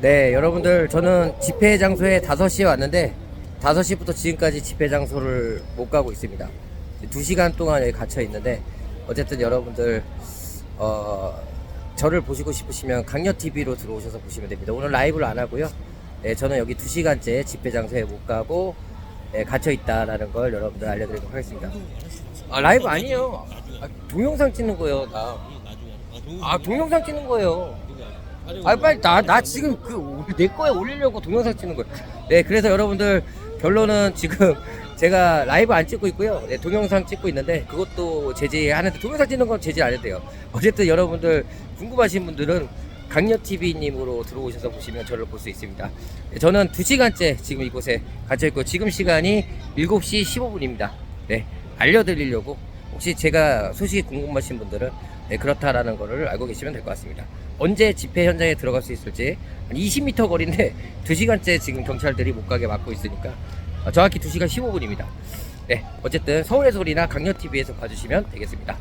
네, 여러분들 저는 집회 장소에 5시에 왔는데 5시부터 지금까지 집회 장소를 못 가고 있습니다. 2시간 동안 여기 갇혀 있는데 어쨌든 여러분들 어 저를 보시고 싶으시면 강력 TV로 들어오셔서 보시면 됩니다. 오늘 라이브를 안 하고요. 네, 저는 여기 2시간째 집회 장소에 못 가고 네, 갇혀 있다라는 걸 여러분들 알려드리도록 하겠습니다. 아 라이브 아니에요. 아, 동영상 찍는 거예요, 나. 아 동영상 찍는 거예요. 아 빨리 나 나 지금 그 내 거에 올리려고 동영상 찍는 거예요. 네 그래서 여러분들 결론은 지금 제가 라이브 안 찍고 있고요. 네, 동영상 찍고 있는데 그것도 제지하는데 동영상 찍는 건 제지 안 해도 돼요. 어쨌든 여러분들 궁금하신 분들은 강력 TV님으로 들어오셔서 보시면 저를 볼 수 있습니다. 네, 저는 2 시간째 지금 이곳에 갇혀 있고 지금 시간이 7시 15분입니다. 네 알려드리려고 혹시 제가 소식이 궁금하신 분들은 네, 그렇다라는 거를 알고 계시면 될 것 같습니다. 언제 집회 현장에 들어갈 수 있을지 한 20m 거리인데 2시간째 지금 경찰들이 못 가게 막고 있으니까 어, 정확히 2시간 15분입니다. 네, 어쨌든 서울의 소리나 강력TV에서 봐주시면 되겠습니다.